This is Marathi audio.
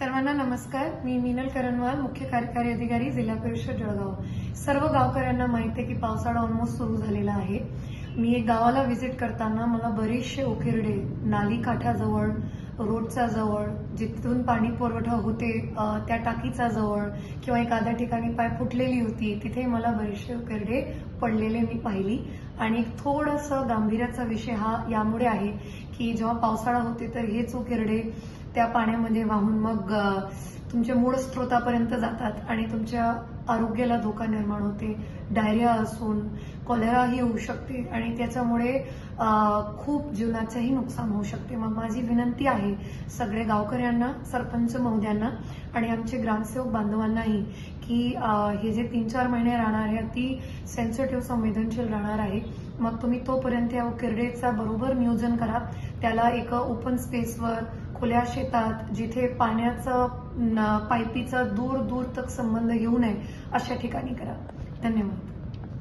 सर्वांना नमस्कार. मी मिनल करणवाल मुख्य कार्यकारी अधिकारी जिल्हा परिषद जळगाव. सर्व गावकऱ्यांना माहिती आहे की पावसाळा ऑलमोस्ट सुरू झालेला आहे. मी एक गावाला व्हिजिट करताना मला बरेचसे उकिरडे नाली काठाजवळ रोडच्या जवळ जिथून पाणी पुरवठा होते त्या टाकीचा जवळ किंवा एखाद्या ठिकाणी पाय फुटलेली होती तिथे मला बरेचसे उकिरडे पडलेले मी पाहिली. आणि थोडंसं गांभीर्याचा विषय हा यामुळे आहे की जेव्हा पावसाळा होते तर हेच उकिरडे त्या पाण्यामध्ये वाहून मग तुमच्या मूळ स्रोतापर्यंत जातात आणि तुमच्या आरोग्याला धोका निर्माण होते. डायरिया असून कॉलेराही होऊ शकते आणि त्याच्यामुळे खूप जीवनाचंही नुकसान होऊ शकते. मग माझी विनंती आहे सगळे गावकऱ्यांना सरपंच महोद्यांना आणि आमचे ग्रामसेवक बांधवांनाही की हे जे तीन चार महिने राहणार आहे अति सेन्सिटिव्ह संवेदनशील राहणार आहे मग तुम्ही तोपर्यंत या किरडेचा बरोबर नियोजन करा. त्याला एका ओपन स्पेसवर खुल्या शेतात जिथे पाण्याचं पाईपीचा पायपीचा दूर दूर तक संबंध येऊ नये अशा ठिकाणी करा. धन्यवाद.